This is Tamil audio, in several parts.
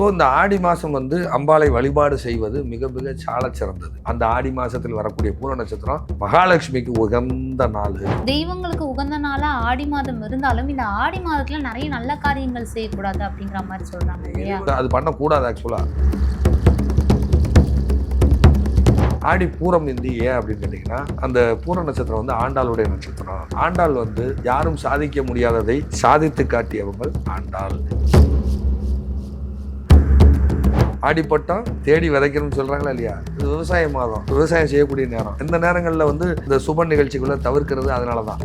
ஸோ இந்த ஆடி மாதம் வந்து அம்பாளை வழிபாடு செய்வது மிக மிக சால சிறந்தது. அந்த ஆடி மாதத்தில் வரக்கூடிய பூர நட்சத்திரம் மகாலட்சுமிக்கு உகந்த நாள். தெய்வங்களுக்கு உகந்த நாளா ஆடி மாதம் இருந்தாலும் இந்த ஆடி மாதத்துல நிறைய நல்ல காரியங்கள் செய்யக்கூடாது அப்படிங்கிற மாதிரி இல்லையா? அது பண்ணக்கூடாது ஆக்சுவலாக ஆடி பூரம் இந்தி ஏன் அப்படின்னு கேட்டிங்கன்னா அந்த பூர நட்சத்திரம் வந்து ஆண்டாளுடைய நட்சத்திரம். ஆண்டாள் வந்து யாரும் சாதிக்க முடியாததை சாதித்து காட்டியவங்கள் ஆண்டாள். ஆடிப்பட்டம் தேடி விதைக்கணும்னு சொல்கிறாங்களா இல்லையா? இது விவசாய மாதம். விவசாயம் செய்யக்கூடிய நேரம். இந்த நேரங்களில் வந்து இந்த சுப நிகழ்ச்சிக்குள்ளே தவிர்க்கிறது அதனால தான்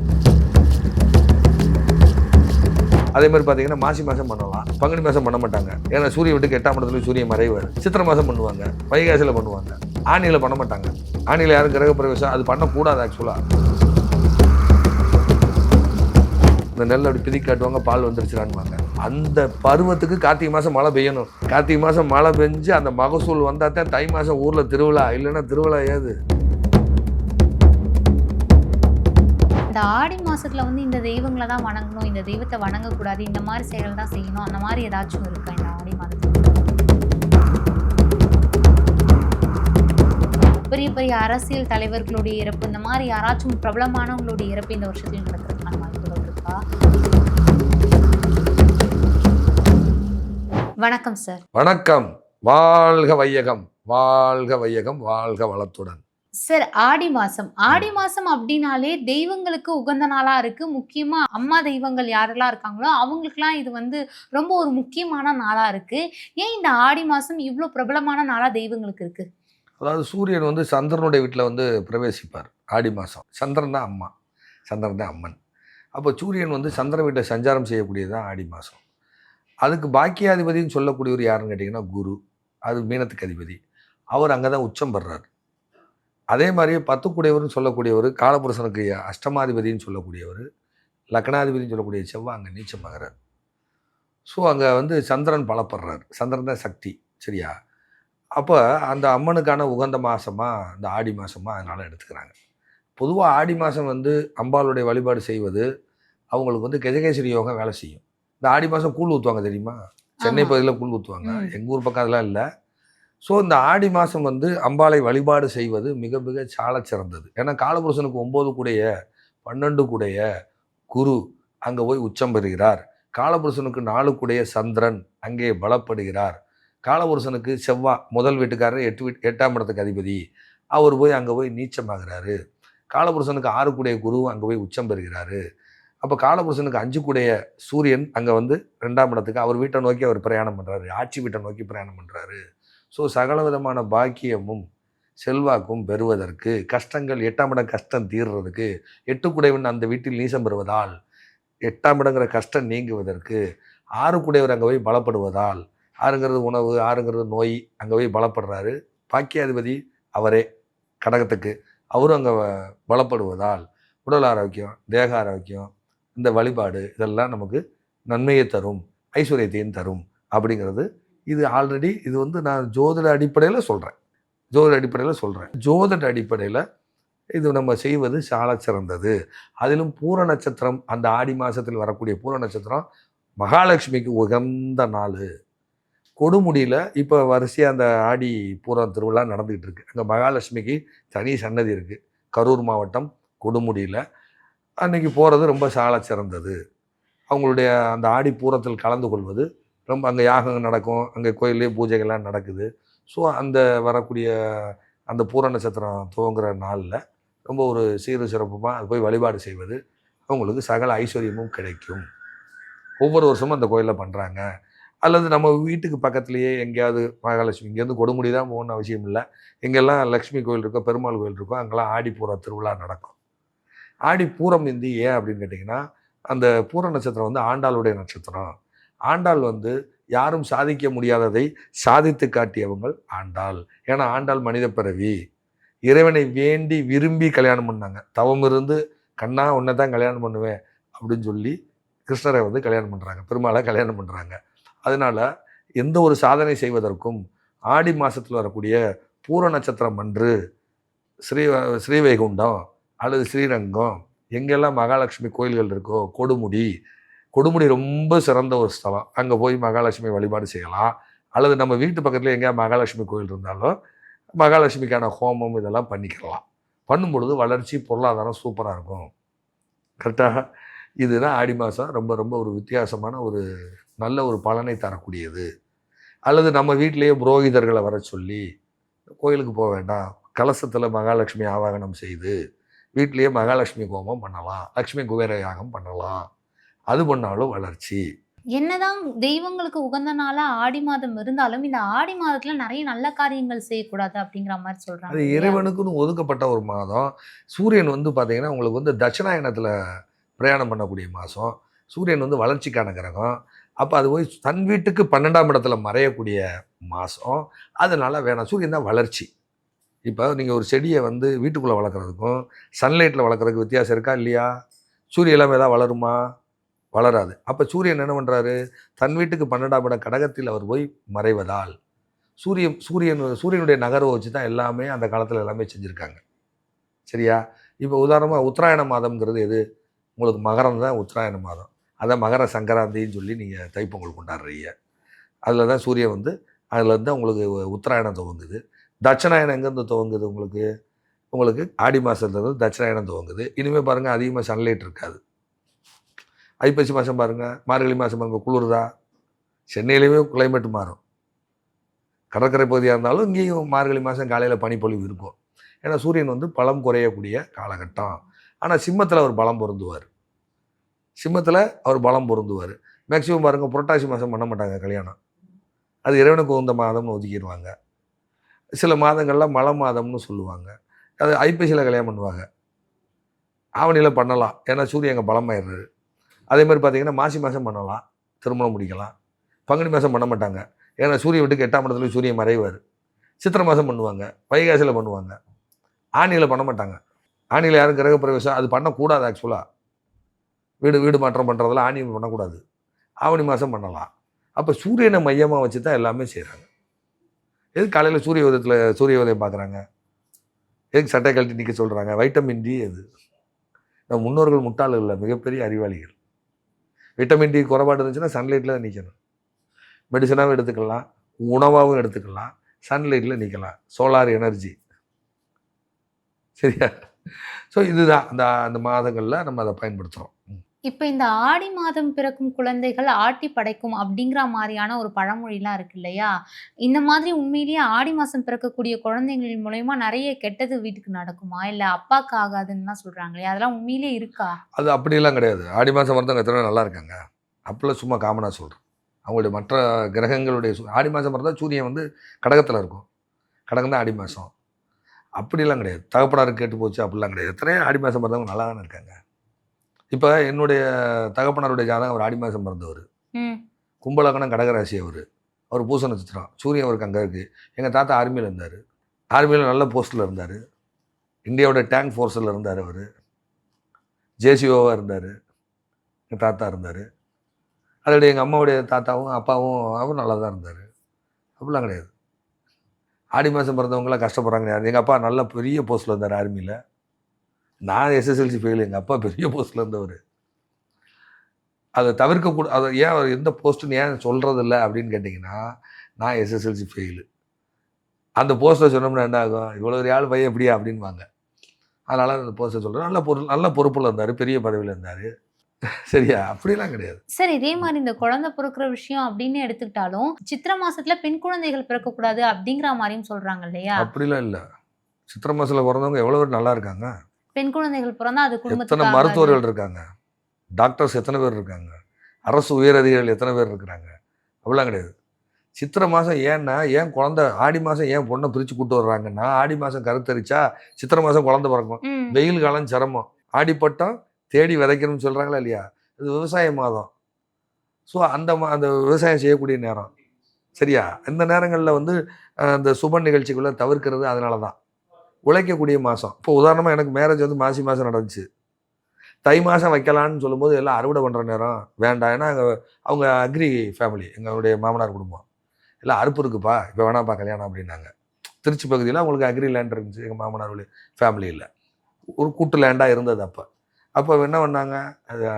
அதே மாதிரி பார்த்தீங்கன்னா மாசி மாதம் பண்ணலாம். பங்குனி மாதம் பண்ண மாட்டாங்க. ஏன்னா சூரிய விட்டுக்கு எட்டாம் இடத்துல சூரிய மறைவார். சித்திரை மாதம் பண்ணுவாங்க. வைகாசியில் பண்ணுவாங்க. ஆணியில் பண்ண மாட்டாங்க. ஆணியில் யாரும் கிரக பிரவேசம் அது பண்ணக்கூடாது ஆக்சுவலாக இந்த நெல் அப்படி பிதி காட்டுவாங்க பால் வந்துருச்சுடான்வாங்க அந்த பருவத்துக்கு கார்த்திகை மாதம் மழை பெய்யணும். கார்த்திகை மாதம் மழை பெஞ்சு அந்த மகசூல் வந்தால் தான் தை மாதம் ஊரில் திருவிழா இல்லைன்னா திருவிழா ஏது? இந்த ஆடி மாசத்துல வந்து இந்த தெய்வங்களை தான் வணங்கணும் இந்த தெய்வத்தை வணங்கக்கூடாது இந்த மாதிரி செயல் தான் செய்யணும் அந்த மாதிரி ஏதாச்சும் இருக்கா இந்த ஆடி மாதத்துல? பெரிய பெரிய அரசியல் தலைவர்களுடைய இறப்பு இந்த மாதிரி யாராச்சும் பிரபலமானவங்களுடைய இறப்பு இந்த வருஷத்தில் நடக்குது? வணக்கம் சார் வணக்கம். வாழ்க வையகம். வாழ்க வையகம் வாழ்க வளத்துடன். சார் ஆடி மாசம். ஆடி மாசம் அப்படின்னாலே தெய்வங்களுக்கு உகந்த நாளா இருக்கு. முக்கியமா அம்மா தெய்வங்கள் யாரெல்லாம் இருக்காங்களோ அவங்களுக்குலாம் இது வந்து ரொம்ப ஒரு முக்கியமான நாளா இருக்கு. ஏன் இந்த ஆடி மாசம் இவ்வளோ பிரபலமான நாளா தெய்வங்களுக்கு இருக்கு? அதாவது சூரியன் வந்து சந்திரனுடைய வீட்டில் வந்து பிரவேசிப்பார் ஆடி மாதம் சந்திரன் தான் அம்மா. சந்திரன் தான் அம்மன். அப்போ சூரியன் வந்து சந்திரன் வீட்டில் சஞ்சாரம் செய்யக்கூடியது தான் ஆடி மாதம் அதுக்கு பாக்கியாதிபதின்னு சொல்லக்கூடியவர் யாருன்னு கேட்டிங்கன்னா குரு. அது மீனத்துக்கு அதிபதி. அவர் அங்கே தான் உச்சம் பெறார். அதே மாதிரியே பத்துக்குடையவர்னு சொல்லக்கூடியவர் காலபுருஷனுக்கு அஷ்டமாதிபதின்னு சொல்லக்கூடியவர் லக்னாதிபதினு சொல்லக்கூடிய செவ்வாய் அங்கே நீச்சம் நீச்சமாகிறார் ஸோ அங்கே வந்து சந்திரன் பலப்படுறார். சந்திரன் தான் சக்தி சரியா? அப்போ அந்த அம்மனுக்கான உகந்த மாதமாக இந்த ஆடி மாதமாக அதனால் எடுத்துக்கிறாங்க. பொதுவாக ஆடி மாதம் வந்து அம்பாளுடைய வழிபாடு செய்வது அவங்களுக்கு வந்து கெஜகேசரி யோகம் வேலை செய்யும். இந்த ஆடி மாதம் கூழ் ஊற்றுவாங்க தெரியுமா? சென்னை. பகுதியில் கூழ் ஊற்றுவாங்க. எங்கள் ஊர் பக்கம் அதெல்லாம் இல்லை. ஸோ இந்த ஆடி மாதம் வந்து அம்பாளை வழிபாடு செய்வது மிக மிக சால சிறந்தது. ஏன்னா காலபுருஷனுக்கு ஒம்பது கூடைய பன்னெண்டு கூடைய குரு அங்கே போய் உச்சம் பெறுகிறார். காலபுருஷனுக்கு நாலு கூடைய சந்திரன் அங்கே பலப்படுகிறார். காலபுருஷனுக்கு செவ்வாய் முதல் வீட்டுக்காரர் எட்டு வீட் எட்டாம் இடத்துக்கு அதிபதி. அவர் போய் அங்கே போய் நீச்சமாகிறாரு. காலபுருஷனுக்கு ஆறு கூடைய குரு அங்கே போய் உச்சம் பெறுகிறாரு. அப்போ காலபுருஷனுக்கு அஞ்சு கூடிய சூரியன் அங்கே வந்து ரெண்டாம் இடத்துக்கு அவர் வீட்டை நோக்கி அவர் பிரயாணம் பண்ணுறாரு ஆட்சி வீட்டை நோக்கி பிரயாணம் பண்ணுறாரு ஸோ சகல விதமான பாக்கியமும் செல்வாக்கும் பெறுவதற்கு கஷ்டங்கள் எட்டாம் இடம் கஷ்டம் தீர்றதுக்கு எட்டு குடைவன் அந்த வீட்டில் நீசம் பெறுவதால் எட்டாம் இடங்கிற கஷ்டம் நீங்குவதற்கு ஆறு குடைவர் அங்கே போய் பலப்படுவதால் ஆறுங்கிறது உணவு ஆறுங்கிறது நோய் அங்கே போய் பலப்படுறாரு. பாக்கியாதிபதி அவரே கடகத்துக்கு அவரும் அங்கே பலப்படுவதால் உடல் ஆரோக்கியம் தேக ஆரோக்கியம் இந்த வழிபாடு இதெல்லாம் நமக்கு நன்மையை தரும் ஐஸ்வர்யத்தையும் தரும் அப்படிங்கிறது இது ஆல்ரெடி இது வந்து நான் ஜோதிட அடிப்படையில் சொல்கிறேன் ஜோதிட அடிப்படையில் சொல்கிறேன் ஜோதிட அடிப்படையில் இது நம்ம செய்வது சால சிறந்தது. அதிலும் பூர நட்சத்திரம் அந்த ஆடி மாதத்தில் வரக்கூடிய பூர நட்சத்திரம் மகாலட்சுமிக்கு உகந்த நாள். கொடுமுடியில் இப்போ வரிசையாக அந்த ஆடி பூரம் திருவிழா நடந்துக்கிட்டு இருக்கு. அங்கே மகாலட்சுமிக்கு தனி சன்னதி இருக்குது கரூர் மாவட்டம் கொடுமுடியில். அன்றைக்கி போகிறது ரொம்ப சால சிறந்தது. அவங்களுடைய அந்த ஆடி பூரத்தில் கலந்து கொள்வது ரொம்ப அங்கே யாகம் நடக்கும் அங்கே கோயிலே பூஜைகள்லாம் நடக்குது. ஸோ அந்த வரக்கூடிய அந்த பூர நட்சத்திரம் துவங்குற நாளில் ரொம்ப ஒரு சீரு சிறப்புமாக அது போய் வழிபாடு செய்வது அவங்களுக்கு சகல ஐஸ்வர்யமும் கிடைக்கும். ஒவ்வொரு வருஷமும் அந்த கோயிலில் பண்ணுறாங்க அல்லது நம்ம வீட்டுக்கு பக்கத்துலேயே எங்கேயாவது மகாலட்சுமி இங்கேருந்து கொடுமுடி தான் போகணும்னு அவசியம் இல்லை. எங்கெல்லாம் லக்ஷ்மி கோயில் இருக்கோ பெருமாள் கோயில் இருக்கோ அங்கெல்லாம் ஆடிப்பூர திருவிழா நடக்கும். ஆடி பூரம் இந்தி ஏன் அப்படின்னு கேட்டிங்கன்னா அந்த பூர நட்சத்திரம் வந்து ஆண்டாளுடைய நட்சத்திரம். ஆண்டாள் வந்து யாரும் சாதிக்க முடியாததை சாதித்து காட்டியவங்கள் ஆண்டாள். ஏன்னா ஆண்டாள் மனித பிறவி. இறைவனை வேண்டி விரும்பி கல்யாணம் பண்ணாங்க. தவம் இருந்து கண்ணா உன்னை தான் கல்யாணம் பண்ணுவேன் அப்படின்னு சொல்லி கிருஷ்ணரை வந்து கல்யாணம் பண்ணுறாங்க பெருமாளை கல்யாணம் பண்ணுறாங்க அதனால எந்த ஒரு சாதனை செய்வதற்கும் ஆடி மாதத்தில் வரக்கூடிய பூர நட்சத்திரம் அன்று ஸ்ரீ ஸ்ரீவைகுண்டம் அல்லது ஸ்ரீரங்கம் எங்கெல்லாம் மகாலட்சுமி கோயில்கள் இருக்கோ கொடுமுடி கொடுமுடி ரொம்ப சிறந்த ஒரு ஸ்தலம். அங்கே போய் மகாலட்சுமி வழிபாடு செய்யலாம். அல்லது நம்ம வீட்டு பக்கத்தில் எங்கேயா மகாலட்சுமி கோயில் இருந்தாலும் மகாலட்சுமிக்கான ஹோமம் இதெல்லாம் பண்ணிக்கலாம். பண்ணும் பொழுது வளர்ச்சி பொருளாதாரம் சூப்பராக இருக்கும். கரெக்டாக இதுதான் ஆடி மாதம் ரொம்ப ரொம்ப ஒரு வித்தியாசமான ஒரு நல்ல ஒரு பலனை தரக்கூடியது. அல்லது நம்ம வீட்டிலேயே புரோகிதர்களை வர சொல்லி கோயிலுக்கு போக வேண்டாம். கலசத்தில் மகாலட்சுமி ஆவாகனம் செய்து வீட்டிலேயே மகாலட்சுமி ஹோமம் பண்ணலாம். லக்ஷ்மி குபேர யாகம் பண்ணலாம். அது பண்ணாலும் வளர்ச்சி. என்னதான் தெய்வங்களுக்கு உகந்த நாளா ஆடி மாதம் இருந்தாலும் இந்த ஆடி மாதத்துல நிறைய நல்ல காரியங்கள் செய்யக்கூடாது அப்படிங்கிற மாதிரி சொல்றாங்க அது? இறைவனுக்குன்னு ஒதுக்கப்பட்ட ஒரு மாதம். சூரியன் வந்து பார்த்தீங்கன்னா உங்களுக்கு வந்து தட்சிணாயனத்தில் பிரயாணம் பண்ணக்கூடிய மாதம். சூரியன் வந்து வளர்ச்சிக்கான கிரகம். அப்போ அது போய் தன் வீட்டுக்கு பன்னெண்டாம் இடத்துல மறையக்கூடிய மாதம். அதனால வேணாம். சூரியன் தான் வளர்ச்சி. இப்போ நீங்கள் ஒரு செடியை வந்து வீட்டுக்குள்ளே வளர்க்குறதுக்கும் சன்லைட்டில் வளர்க்குறதுக்கு வித்தியாசம் இருக்கா இல்லையா? சூரிய இளம் ஏதாவது வளருமா? வளராது. அப்போ சூரியன் என்ன பண்ணுறாரு தன் வீட்டுக்கு பன்னெண்டாம் இடம் கடகத்தில் அவர் போய் மறைவதால் சூரியன் சூரியன் சூரியனுடைய நகர்வை வச்சு தான் எல்லாமே அந்த காலத்தில் எல்லாமே செஞ்சுருக்காங்க. சரியா? இப்போ உதாரணமாக உத்தராயண மாதம்ங்கிறது எது? உங்களுக்கு மகரம் தான் உத்தராயண மாதம். அதான் மகர சங்கராந்தின்னு சொல்லி நீங்கள் தைப்பொங்கல் கொண்டாடுறீங்க. அதில் தான் சூரியன் வந்து அதில் இருந்து உங்களுக்கு உத்தராயணம் துவங்குது. தட்சிணாயனம் எங்கேருந்து துவங்குது உங்களுக்கு? உங்களுக்கு ஆடி மாதத்துலேருந்து தட்சிணாயனம் துவங்குது. இனிமேல் பாருங்கள் அதிகமாக சன்லைட் இருக்காது. ஐப்பசி மாதம் பாருங்கள் மார்கழி மாதம் பாருங்கள் குளிர்தா? சென்னையிலேயுமே கிளைமேட் மாறும். கடற்கரை பகுதியாக இருந்தாலும் இங்கேயும் மார்கழி மாதம் காலையில் பனிப்பொழிவு இருக்கும். ஏன்னா சூரியன் வந்து பலம் குறையக்கூடிய காலகட்டம். ஆனால் சிம்மத்தில் அவர் பலம் பொருந்துவார். சிம்மத்தில் அவர் பலம் பொருந்துவார். மேக்சிமம் பாருங்கள் புரட்டாசி மாதம் பண்ண மாட்டாங்க கல்யாணம். அது இறைவனுக்கு உந்த மாதம்னு ஒதுக்கிடுவாங்க. சில மாதங்களில் மழை மாதம்னு சொல்லுவாங்க. அது ஐப்பசியில் கல்யாணம் பண்ணுவாங்க. ஆவணியில் பண்ணலாம். ஏன்னா சூரியன் அங்கே பலமாயிடுறாரு. அதே மாதிரி பார்த்தீங்கன்னா மாசி மாதம் பண்ணலாம். திருமணம் முடிக்கலாம். பங்குனி மாதம் பண்ண மாட்டாங்க. ஏன்னா சூரிய வீட்டுக்கு எட்டாம் இடத்துல சூரியன் மறைவார். சித்திரை மாதம் பண்ணுவாங்க. வைகாசியில் பண்ணுவாங்க. ஆணியில் பண்ண மாட்டாங்க. ஆணியில் யாரும் கிரக பிரவேசம் அது பண்ணக்கூடாது ஆக்சுவலாக வீடு வீடு மாற்றம் பண்ணுறதெல்லாம் ஆணி பண்ணக்கூடாது. ஆவணி மாதம் பண்ணலாம். அப்போ சூரியனை மையமாக வச்சு தான் எல்லாமே செய்கிறாங்க எதுக்கு காலையில் சூரிய உதயத்தில் சூரிய உதயம் பார்க்குறாங்க எதுக்கு சட்டை கழட்டி நிற்க சொல்கிறாங்க வைட்டமின் டி அது நம்ம முன்னோர்கள் முட்டாளர்கள் இல்லை மிகப்பெரிய அறிவாளிகள். விட்டமின் டி குறைபாடு இருந்துச்சுன்னா சன்லைட்டில் தான் நிற்கணும் மெடிசனாகவும் எடுத்துக்கலாம் உணவாகவும் எடுத்துக்கலாம் சன்லைட்டில் நிற்கலாம் சோலார் எனர்ஜி சரியா? ஸோ இதுதான். அந்த அந்த மாதங்களில் நம்ம அதை பயன்படுத்துகிறோம் இப்போ இந்த ஆடி மாதம் பிறக்கும் குழந்தைகள் ஆட்டி படைக்கும் அப்படிங்கிற மாதிரியான ஒரு பழமொழிலாம் இருக்கு இல்லையா? இந்த மாதிரி உண்மையிலேயே ஆடி மாதம் பிறக்கக்கூடிய குழந்தைகளின் மூலயமா நிறைய கெட்டது வீட்டுக்கு நடக்குமா? இல்லை அப்பாக்கு ஆகாதுன்னு சொல்கிறாங்க இல்லையா அதெல்லாம் உண்மையிலேயே இருக்கா? அது அப்படிலாம் கிடையாது. ஆடி மாதம் வரதவங்க எத்தனை நல்லா இருக்காங்க? அப்பெல்லாம் சும்மா காமனாக சொல்கிறேன் அவங்களுடைய மற்ற கிரகங்களுடைய ஆடி மாதம் பிறந்தா சூரியன் வந்து கடகத்தில் இருக்கும். கடகம் தான் ஆடி மாதம். அப்படிலாம் கிடையாது. தகப்பனாருக்கு கேட்டு போச்சு அப்படிலாம் கிடையாது. எத்தனையோ ஆடி மாதம் பிறந்தவங்க நல்லா தானே இருக்காங்க. இப்போ என்னுடைய தகப்பனாருடைய ஜாதகம் அவர் ஆடி மாதம் பிறந்தவர். கும்பலக்கணம் கடகராசி அவர். அவர் பூச நட்சத்திரம். சூரியன் அவருக்கு அங்கே இருக்குது எங்கள் தாத்தா ஆர்மியில் இருந்தார். ஆர்மியில் நல்ல போஸ்ட்டில் இருந்தார். இந்தியாவோட டேங்க் ஃபோர்ஸில் இருந்தார் அவர். ஜேசிஓவாக இருந்தார். எங்கள் தாத்தா இருந்தார். அதோடைய எங்கள் அம்மாவுடைய தாத்தாவும் அப்பாவும் அவரும் நல்லா தான் இருந்தார். அப்படிலாம் கிடையாது. ஆடி மாதம் பிறந்தவங்களாம் கஷ்டப்படுறாங்க கிடையாது எங்கள் அப்பா நல்ல பெரிய போஸ்ட்டில் இருந்தார் ஆர்மியில் நான் எஸ்எஸ்எல்சி ஃபெயில் எங்கள் அப்பா பெரிய போஸ்ட்டில் இருந்தவர். அதை தவிர்க்க கூட அதை ஏன் அவர் எந்த போஸ்ட்டுன்னு ஏன் சொல்கிறது இல்லை அப்படின்னு கேட்டிங்கன்னா நான் எஸ்எஸ்எல்சி ஃபெயிலு அந்த போஸ்ட்டை சொன்னோம்னா என்ன ஆகும்? இவ்வளோ ஒரு ஆள் பையன் எப்படியா அப்படின்வாங்க அதனால் அந்த போஸ்ட்டை சொல்கிறேன் நல்ல பொருள் நல்ல பொறுப்பில் இருந்தார் பெரிய பதவியில் இருந்தார். சரியா? அப்படிலாம் கிடையாது. சரி இதே மாதிரி இந்த குழந்தை பிறக்கிற விஷயம் அப்படின்னு எடுத்துக்கிட்டாலும் சித்திரை மாசத்துல பெண் குழந்தைகள் பிறக்கக்கூடாது அப்படிங்கிற மாதிரியும் சொல்றாங்க இல்லையா? அப்படிலாம் இல்லை. சித்திரை மாதத்தில் பிறந்தவங்க எவ்வளோ நல்லா இருக்காங்க? பெண் குழந்தைகள் பிறந்தா அது எத்தனை குடும்பத்துக்கு. மருத்துவர்கள் இருக்காங்க? டாக்டர்ஸ் எத்தனை பேர் இருக்காங்க? அரசு உயரதிகாரிகள் எத்தனை பேர் இருக்கிறாங்க? அப்படிலாம் கிடையாது. சித்திரை மாதம் ஏன்னா ஏன் குழந்தை ஆடி மாதம் ஏன் பொண்ணை பிரித்து கூட்டு வர்றாங்கன்னா ஆடி மாதம் கருத்தரிச்சா சித்திரை மாதம் குழந்தை பிறக்கும். வெயில் காலம் சிரமம். ஆடிப்பட்டம் தேடி விதைக்கணும்னு சொல்கிறாங்களா இல்லையா? இது விவசாய மாதம். ஸோ அந்த மா அந்த விவசாயம் செய்யக்கூடிய நேரம். சரியா? இந்த நேரங்களில் வந்து அஹ், இந்த சுப நிகழ்ச்சிக்குள்ளே தவிர்க்கிறது அதனால தான் உழைக்கக்கூடிய மாதம் இப்போ உதாரணமாக எனக்கு மேரேஜ் வந்து மாசி மாதம் நடந்துச்சு. தை மாதம் வைக்கலான்னு சொல்லும்போது எல்லாம் அறுவடை பண்ணுற நேரம். வேண்டாம். ஏன்னா அவங்க அக்ரி ஃபேமிலி எங்களுடைய மாமனார் குடும்பம். எல்லாம் அறுப்பு இருக்குப்பா. இப்போ வேணாப்பா கல்யாணம் அப்படின்னாங்க. திருச்சி பகுதியில் அவங்களுக்கு அக்ரி லேண்ட் இருந்துச்சு. எங்கள் மாமனார் ஃபேமிலியில் ஒரு கூட்டு லேண்டாக இருந்தது அப்போ. அப்போ என்ன பண்ணாங்க? அது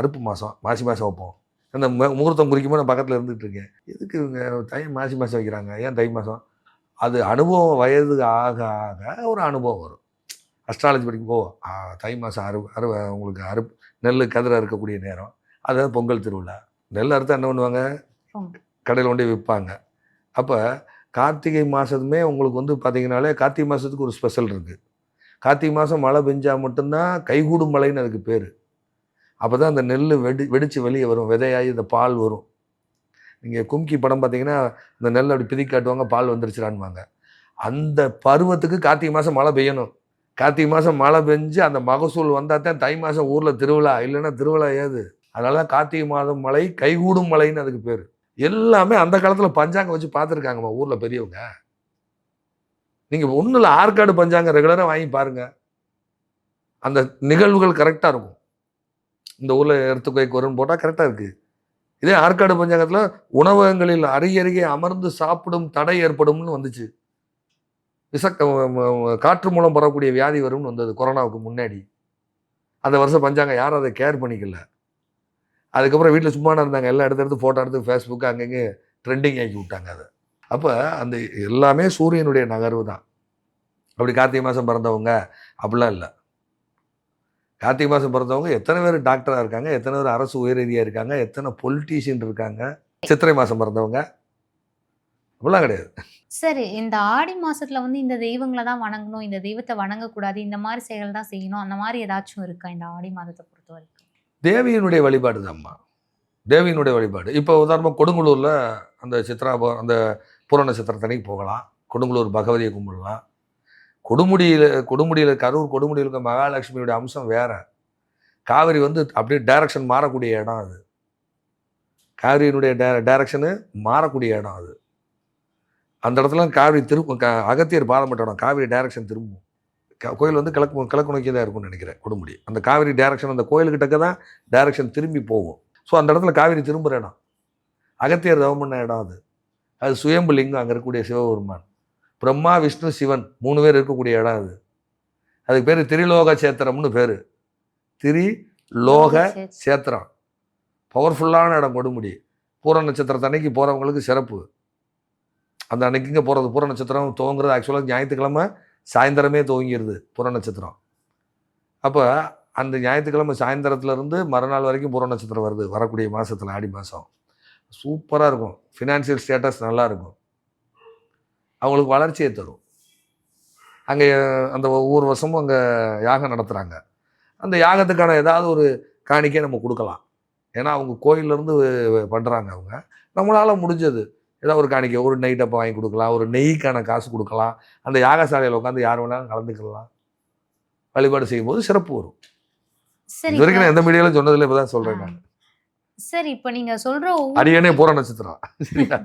அறுப்பு மாதம் மாசி மாதம் வைப்போம். அந்த மு- முகூர்த்தம் குறிக்கும்போது நான் பக்கத்தில் இருந்துகிட்டு இருக்கேன். எதுக்கு இவங்க தை மாசி மாதம் வைக்கிறாங்க? ஏன் தை மாதம் அது அனுபவம் வயது ஆக ஆக ஒரு அனுபவம் வரும். அஸ்ட்ராலஜி படிக்கும் போ தை மாதம் அறு அறு உங்களுக்கு அறு நெல் கதிர இருக்கக்கூடிய நேரம். அதாவது பொங்கல் திருவிழா. நெல் அறுத்தா என்ன பண்ணுவாங்க. கடையில் கொண்டு விற்பாங்க. அப்போ கார்த்திகை மாதத்துமே உங்களுக்கு வந்து பார்த்தீங்கன்னாலே கார்த்திகை மாதத்துக்கு ஒரு ஸ்பெஷல் இருக்குது கார்த்திகை மாதம் மழை பெஞ்சால் மட்டும்தான் கைகூடும் மழைன்னு அதுக்கு பேர். அப்போ தான் அந்த நெல் வெடி வெடித்து வெளியே வரும். விதையாகி இந்த பால் வரும். நீங்கள் கும்கி படம் பார்த்தீங்கன்னா இந்த நெல் அப்படி பிதி காட்டுவாங்க பால் வந்துருச்சுடான்வாங்க அந்த பருவத்துக்கு கார்த்திகை மாதம் மழை பெய்யணும். கார்த்திகை மாதம் மழை பெஞ்சு அந்த மகசூல் வந்தால் தான் தை மாதம் ஊரில் திருவிழா இல்லைன்னா திருவிழா ஏது? அதனால தான் கார்த்திகை மாதம் மழை கைகூடும் மழைன்னு அதுக்கு பேர். எல்லாமே அந்த காலத்தில் பஞ்சாங்கம் வச்சு பார்த்துருக்காங்கம்மா ஊரில் பெரியவங்க. நீங்கள் ஒன்றும் இல்லை ஆற்காடு பஞ்சாங்கம் ரெகுலராக வாங்கி பாருங்கள் அந்த நிகழ்வுகள் கரெக்டாக இருக்கும். இந்த ஊரில் எடுத்துக்கோய்க்கு வரும்னு போட்டால் கரெக்டாக இருக்குது இதே ஆற்காடு பஞ்சாங்கத்தில் உணவகங்களில் அருகருகே அமர்ந்து சாப்பிடும் தடை ஏற்படும்னு வந்துச்சு. விச காற்று மூலம் பரவக்கூடிய வியாதி வரும்னு வந்தது கொரோனாவுக்கு முன்னாடி. அந்த வருஷம் பஞ்சாங்கம் யாரும் அதை கேர் பண்ணிக்கல. அதுக்கப்புறம் வீட்டில் சும்மா இருந்தாங்க. எல்லாம் எடுத்து எடுத்து ஃபோட்டோ எடுத்து ஃபேஸ்புக் அங்கங்கே ட்ரெண்டிங் ஆக்கி விட்டாங்க அதை. அப்போ அந்த எல்லாமே சூரியனுடைய நகர்வு தான். அப்படி கார்த்திகை மாதம் பிறந்தவங்க அப்படிலாம் இல்லை. கார்த்திகை மாதம் பிறந்தவங்க எத்தனை பேர் டாக்டராக இருக்காங்க எத்தனை பேர் அரசு உயரதியாக இருக்காங்க எத்தனை பொலிட்டீஷியன் இருக்காங்க சித்திரை மாதம் பிறந்தவங்க அப்படிலாம் கிடையாது. சரி இந்த ஆடி மாசத்துல வந்து இந்த தெய்வங்களை தான் வணங்கணும் இந்த தெய்வத்தை வணங்கக்கூடாது இந்த மாதிரி செயல் தான் செய்யணும் அந்த மாதிரி ஏதாச்சும் இருக்கா இந்த ஆடி மாதத்தை பொறுத்த வரைக்கும்? தேவியினுடைய வழிபாடு தான்மா தேவியினுடைய வழிபாடு. இப்போ உதாரணமாக கொடுங்கலூரில் அந்த சித்ரா அந்த பூர நட்சத்திரத்தன்னைக்கு போகலாம். கொடுங்கலூர் பகவதியை கும்பிடலாம். கொடுமுடியில் கொடுமுடியில் கரூர் கொடுமுடியில் இருக்க மகாலட்சுமியுடைய அம்சம் வேற. காவிரி வந்து அப்படியே டைரக்ஷன் மாறக்கூடிய இடம் அது. காவிரியினுடைய டே டைரக்ஷனு மாறக்கூடிய இடம் அது. அந்த இடத்துல காவிரி திரும்ப க அகத்தியர் பாதப்பட்ட இடம் காவிரி டைரக்ஷன் திரும்பும். க- கோயில் வந்து கிழக்கு கிழக்கு நோக்கி தான் இருக்கும்னு நினைக்கிறேன் கொடுமுடி. அந்த காவிரி டைரக்ஷன் அந்த கோயிலுக்கிட்டக்க தான் டைரக்ஷன் திரும்பி போகும். ஸோ அந்த இடத்துல காவிரி திரும்புகிற இடம். அகத்தியர் தவம் பண்ண இடம் அது. அது சுயம்பு லிங்கம் அங்கே இருக்கக்கூடிய சிவபெருமான். பிரம்மா விஷ்ணு சிவன் மூணு பேர் இருக்கக்கூடிய இடம் அது. அதுக்கு பேர் திரிலோக சேத்திரம்னு பேர். திரி லோக. சேத்திரம் பவர்ஃபுல்லான இடம் கொடுமுடி. பூர நட்சத்திரத்து அன்னைக்கு போகிறவங்களுக்கு சிறப்பு. அந்த அன்னைக்குங்க போகிறது பூர நட்சத்திரம் துவங்குறது ஆக்சுவலாக ஞாயிற்றுக்கிழமை சாயந்தரமே துவங்கிடுது பூர நட்சத்திரம். அப்போ அந்த ஞாயிற்றுக்கிழமை சாயந்தரத்துலேருந்து மறுநாள் வரைக்கும் பூர நட்சத்திரம் வருது. வரக்கூடிய மாதத்தில் ஆடி மாதம் சூப்பராக இருக்கும். ஃபினான்ஷியல் ஸ்டேட்டஸ் நல்லா இருக்கும். அவங்களுக்கு வளர்ச்சியை தரும். அங்கே அந்த ஒவ்வொரு வருஷமும் அங்கே யாகம் நடத்துகிறாங்க அந்த யாகத்துக்கான ஏதாவது ஒரு காணிக்கை நம்ம கொடுக்கலாம். ஏன்னா அவங்க கோயிலேருந்து பண்ணுறாங்க அவங்க. நம்மளால் முடிஞ்சது. ஏதாவது ஒரு காணிக்கை ஒரு டப்பா வாங்கி கொடுக்கலாம் ஒரு நெய்க்கான காசு கொடுக்கலாம். அந்த யாகசாலையில் உட்காந்து யார் வேணாலும் கலந்துக்கலாம். வழிபாடு செய்யும்போது சிறப்பு வரும். சரி இது வரைக்கும் நான் எந்த மீடியாலும் சொன்னதில்லை இப்போ தான் சொல்கிறேன் நான். சரி இப்ப நீங்க சொல்ற ஒவ்வொரு அரியணே பூர நட்சத்திரம். சரியா?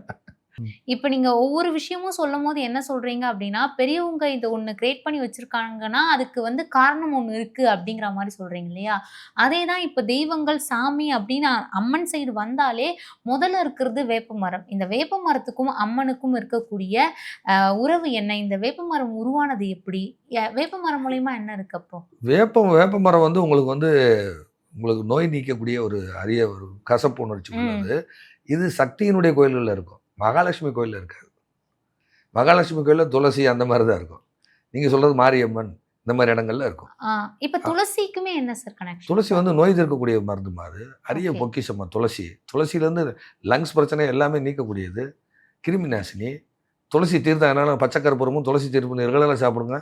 இப்ப நீங்க ஒவ்வொரு விஷயமும் சொல்லும் போது என்ன சொல்றீங்க அப்படின்னா பெரியவங்க இது ஒண்ணு கிரியேட் பண்ணி வச்சிருக்காங்கன்னா அதுக்கு வந்து காரணம் ஒண்ணு இருக்கு அப்படிங்கிற மாதிரி சொல்றீங்க இல்லையா? அதே தான் இப்ப தெய்வங்கள் சாமி அப்படின்னு அம்மன் சைடு வந்தாலே முதல்ல இருக்கிறது வேப்ப மரம். இந்த வேப்ப மரத்துக்கும் அம்மனுக்கும் இருக்கக்கூடிய உறவு என்ன? இந்த வேப்ப மரம் உருவானது எப்படி? வேப்ப மரம் மூலியமா என்ன இருக்கு அப்போ? வேப்பம் வேப்ப மரம் வந்து உங்களுக்கு வந்து உங்களுக்கு நோய் நீக்கக்கூடிய ஒரு அரிய ஒரு கசப்பு உணர்ச்சி. உள்ளது. இது சக்தியினுடைய கோயில்களில் இருக்கும். மகாலட்சுமி கோயிலில் இருக்காது மகாலட்சுமி கோயிலில் துளசி அந்த மாதிரி தான் இருக்கும். நீங்கள் சொல்கிறது மாரியம்மன் இந்த மாதிரி இடங்கள்ல இருக்கும். இப்ப துளசிக்குமே என்ன சார் கனெக்ஷன் துளசி வந்து நோய் தீர்க்கக்கூடிய மருந்து மாதிரி அரிய. பொக்கிஷமா துளசி. துளசியிலேருந்து லங்ஸ் பிரச்சனை எல்லாமே நீக்கக்கூடியது. கிருமி நாசினி. துளசி தீர்த்தம் என்னென்ன பச்சை கற்பூரமும் துளசி தீர்ப்பு ரெகுலராக சாப்பிடுங்க.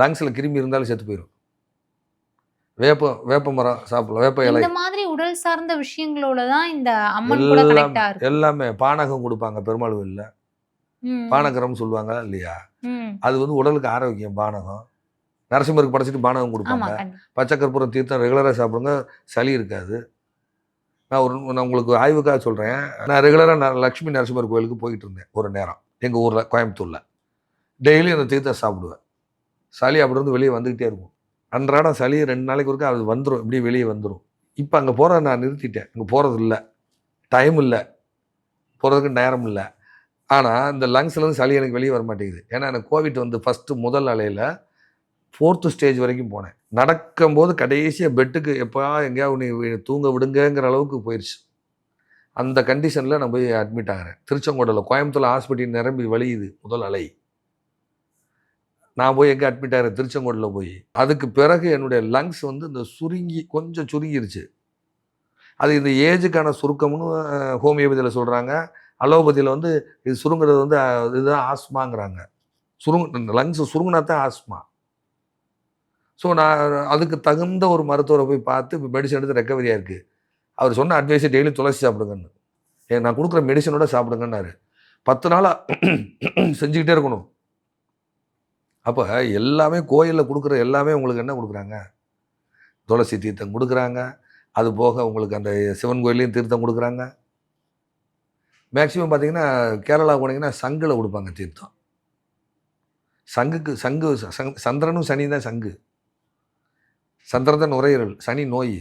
லங்ஸில் கிருமி இருந்தாலும் செத்து போயிடும் வேப்ப வேப்ப மரம் சாப்பிடலாம். வேப்ப இலை. இந்த மாதிரி உடல் சார்ந்த விஷயங்களோட தான் இந்த அம்மன் கூட எல்லாம் கனெக்ட் இருக்கு எல்லாமே பானகம் கொடுப்பாங்க பெருமாள் கோயிலில் பானகரம் சொல்லுவாங்க இல்லையா. அது வந்து உடலுக்கு ஆரோக்கியம் பானகம். நரசிம்மருக்கு படைச்சிட்டு பானகம் கொடுப்பாங்க. பச்சை கற்பூரம் தீர்த்தம் ரெகுலராக சாப்பிடுங்க சளி இருக்காது. நான் ஒரு நான் உங்களுக்கு ஆய்வுக்காக சொல்கிறேன் நான் ரெகுலராக நான் லக்ஷ்மி நரசிம்மர் கோயிலுக்கு போயிட்டு இருந்தேன் ஒரு நேரம். எங்கள் ஊரில் கோயம்புத்தூரில். டெய்லி அந்த தீர்த்தம் சாப்பிடுவேன். சளி அப்படி இருந்து வெளியே வந்துக்கிட்டே இருக்கும். அன்றாடம் சளி ரெண்டு நாளைக்கு ஒருக்கா அது வந்துடும் இப்படி வெளியே வந்துடும் இப்போ அங்கே போகிறத நான் நிறுத்திட்டேன். அங்கே போகிறது இல்லை. டைம் இல்லை. போகிறதுக்கு நேரம் இல்லை. ஆனால் இந்த லங்ஸ்லேருந்து சளி எனக்கு வெளியே வர மாட்டேங்குது. ஏன்னா எனக்கு கோவிட் வந்து ஃபஸ்ட்டு முதல் அலையில் ஃபோர்த்து ஸ்டேஜ் வரைக்கும் போனேன். நடக்கும்போது கடைசியாக பெட்டுக்கு எப்போ எங்கேயாவது உன்னை தூங்க விடுங்கங்கிற அளவுக்கு போயிடுச்சு அந்த கண்டிஷனில் நான் போய் அட்மிட் ஆகிறேன். திருச்செங்கோடில் கோயம்புத்தூர் ஹாஸ்பிட்டல் நிரம்பி வழியுது முதல் அலை. நான் போய் எங்கே அட்மிட் ஆகிறேன் திருச்செங்கோட்டில் போய் அதுக்கு பிறகு என்னுடைய லங்ஸ் வந்து இந்த சுருங்கி கொஞ்சம் சுருங்கிருச்சு. அது இந்த ஏஜுக்கான சுருக்கம்னு ஹோமியோபதியில் சொல்கிறாங்க அலோபதியில் வந்து இது சுருங்குறது வந்து இதுதான் ஆஸ்மாங்கிறாங்க. சுருங்க லங்ஸ் சுருங்கினா தான் ஆஸ்மா. ஸோ நான் அதுக்கு தகுந்த ஒரு மருத்துவரை போய் பார்த்து இப்போ மெடிசன் எடுத்து ரெக்கவரியாக இருக்குது அவர் சொன்ன அட்வைஸை டெய்லி துளசி சாப்பிடுங்கன்னு. ஏ நான் கொடுக்குற மெடிசனோட சாப்பிடுங்கன்னாரு. பத்து நாளாக செஞ்சுக்கிட்டே இருக்கணும். அப்போ எல்லாமே கோயிலில் கொடுக்குற எல்லாமே உங்களுக்கு என்ன கொடுக்குறாங்க? துளசி தீர்த்தம் கொடுக்குறாங்க. அது போக உங்களுக்கு அந்த சிவன் கோயிலையும் தீர்த்தம் கொடுக்குறாங்க. மேக்சிமம் பார்த்தீங்கன்னா கேரளா போனீங்கன்னா சங்கில் கொடுப்பாங்க தீர்த்தம். சங்குக்கு சங்கு சங் சந்திரனும் சனி தான் சங்கு. சந்திரன் நுரையீரல் சனி நோய்.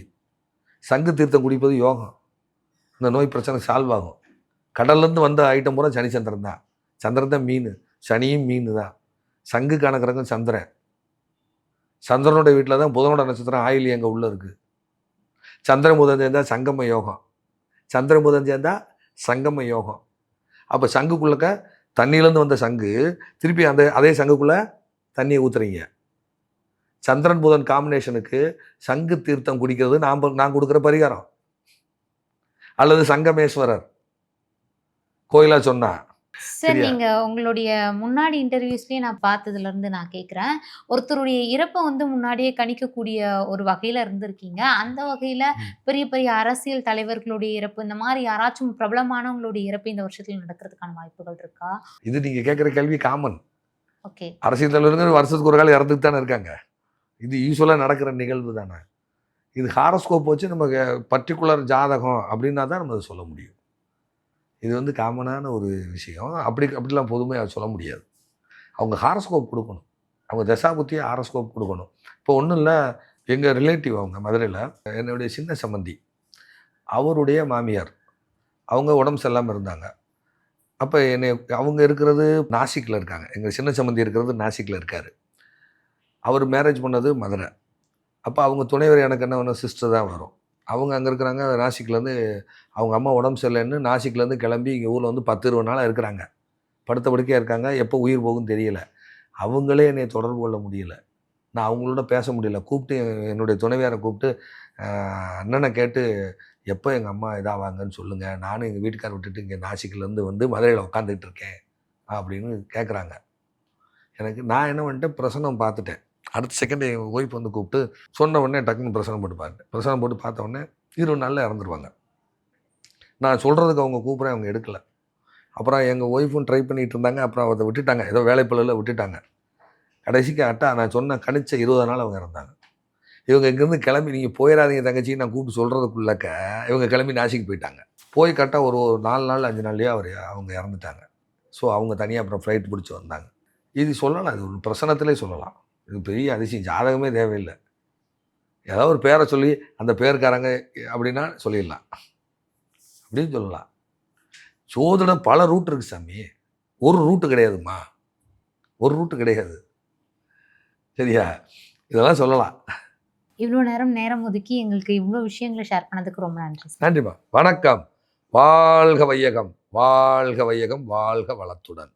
சங்கு தீர்த்தம் குடிப்பது யோகம். இந்த நோய் பிரச்சனை சால்வ் ஆகும். கடல்லேருந்து வந்த ஐட்டம் பூரா சனி சந்திரன் தான். சந்திரன் தான் மீன். சனியும் மீன் தான். சங்கு கணக்கிறங்க சந்திரன். சந்திரனோட வீட்டில் தான் புதனோட நட்சத்திரம் ஆயில் எங்கே உள்ளே இருக்குது சந்திரன் புதன் சேர்ந்தா சங்கம யோகம். சந்திரன் புதன் சேர்ந்தா சங்கம யோகம். அப்போ சங்குக்குள்ளக்க தண்ணியிலேருந்து வந்த சங்கு திருப்பி அந்த அதே சங்குக்குள்ளே தண்ணியை ஊற்றுறீங்க சந்திரன் புதன் காம்பினேஷனுக்கு சங்கு தீர்த்தம் குடிக்கிறது நாம் நான் கொடுக்குற பரிகாரம். அல்லது சங்கமேஸ்வரர். கோயிலாக சொன்னால் சார்? நீங்க உங்களுடைய முன்னாடி இன்டர்வியூஸ்லயே நான் பார்த்ததுல இருந்து நான் கேக்குறேன். ஒருத்தருடைய இறப்பை வந்து முன்னாடியே கணிக்கக்கூடிய ஒரு வகையில இருந்திருக்கீங்க. அந்த வகையில. பெரிய பெரிய அரசியல் தலைவர்களுடைய இறப்பு இந்த மாதிரி யாராச்சும் பிரபலமானவங்களுடைய இறப்பு இந்த வருஷத்துல நடக்கிறதுக்கான வாய்ப்புகள் இருக்கா? இது நீங்கள் கேட்குற கேள்வி காமன் ஓகே. அரசியல் தலைவருங்க வருஷத்துக்கு ஒரு காலம் இறந்துட்டு தானே இருக்காங்க. இது யூஸ்வலாக நடக்கிற நிகழ்வு தானே. இது ஹாரோஸ்கோப் வச்சு நம்ம பர்டிகுலர் ஜாதகம் அப்படின்னா தான் நம்ம அதை சொல்ல முடியும். இது வந்து காமனான ஒரு விஷயம். அப்படி அப்படிலாம் பொதுமையாக சொல்ல முடியாது. அவங்க ஹாரஸ்கோப் கொடுக்கணும். அவங்க தசாபுத்தியை ஹாரஸ்கோப் கொடுக்கணும். இப்போ ஒன்றும் இல்லை எங்கள் ரிலேட்டிவ் அவங்க மதுரையில் என்னுடைய சின்ன சம்பந்தி அவருடைய மாமியார் அவங்க உடம்பு சரியில்லாமல் இருந்தாங்க. அப்போ என்னை அவங்க இருக்கிறது நாசிக்கில் இருக்காங்க. எங்கள் சின்ன சம்பந்தி இருக்கிறது நாசிக்கில் இருக்கார். அவர் மேரேஜ் பண்ணது மதுரை. அப்போ அவங்க துணைவர் எனக்கு என்ன ஒன்று சிஸ்டர் தான் வரும். அவங்க அங்கே இருக்கிறாங்க. நாசிக்லேருந்து அவங்க அம்மா உடம்பு சரியில்லைன்னு நாசிக்லேருந்து கிளம்பி இங்கே ஊரில் வந்து பத்து இருபது நாளாக இருக்கிறாங்க. படுத்த படுக்கையாக இருக்காங்க. எப்போ உயிர் போகும்னு தெரியல. அவங்களே என்னை தொடர்பு கொள்ள முடியல. நான் அவங்களோட பேச முடியல. கூப்பிட்டு என்னுடைய துணைவியாரை கூப்பிட்டு அண்ணனை கேட்டு எப்போ எங்கள் அம்மா இதாவாங்கன்னு சொல்லுங்கள் நானும் எங்கள் வீட்டுக்கார விட்டுட்டு இங்கே நாசிக்லேருந்து வந்து மதுரையில் உட்காந்துக்கிட்டு இருக்கேன். அப்படின்னு கேட்குறாங்க எனக்கு நான் என்ன பண்ணிட்டேன்? பிரசனம் பார்த்துட்டேன். அடுத்த செகண்ட் என் ஒய்ஃப் வந்து கூப்பிட்டு சொன்ன உடனே டக்குன்னு பிரசனம் போட்டு பார்த்தேன் பிரசனம் போட்டு பார்த்த உடனே இருபது நாளில் இறந்துருவாங்க. நான் சொல்கிறதுக்கு அவங்க கூப்பிட்றேன் அவங்க எடுக்கல. அப்புறம் எங்கள் ஒய்ஃபும் ட்ரை பண்ணிகிட்டு இருந்தாங்க அப்புறம் அதை விட்டுட்டாங்க. ஏதோ வேலைப்பள்ளியில் விட்டுட்டாங்க. கடைசிக்கு அட்டா நான் சொன்ன கணிச்ச இருபது நாள் அவங்க இறந்தாங்க. இவங்க இங்கேருந்து கிளம்பி நீங்கள் போயிடாதீங்க தங்கச்சி நான் கூப்பிட்டு சொல்கிறதுக்குள்ளக்க இவங்க கிளம்பி நாசிக்கு போயிட்டாங்க. போய் கரெக்டாக ஒரு ஒரு நாலு நாள் அஞ்சு நாள்லேயே அவர் அவங்க இறந்துட்டாங்க. ஸோ அவங்க தனியாக அப்புறம் ஃப்ளைட் பிடிச்சி வந்தாங்க. இது சொல்லலாம் இது ஒரு பிரசனத்திலே சொல்லலாம். இது பெரிய அதிசயம். ஜாதகமே தேவையில்லை. ஏதாவது ஒரு பேரை சொல்லி அந்த பேருக்காரங்க அப்படின்னா சொல்லிடலாம். அப்படின்னு சொல்லலாம். சோதனை பல ரூட் இருக்கு சாமி. ஒரு ரூட்டு கிடையாதும்மா. ஒரு ரூட்டு கிடையாது. சரியா? இதெல்லாம் சொல்லலாம். இவ்வளோ நேரம் நேரம் ஒதுக்கி எங்களுக்கு இவ்வளோ விஷயங்களை ஷேர் பண்ணதுக்கு ரொம்ப நன்றி நன்றிம்மா. வணக்கம். வாழ்க வையகம். வாழ்க வையகம். வாழ்க வளத்துடன்.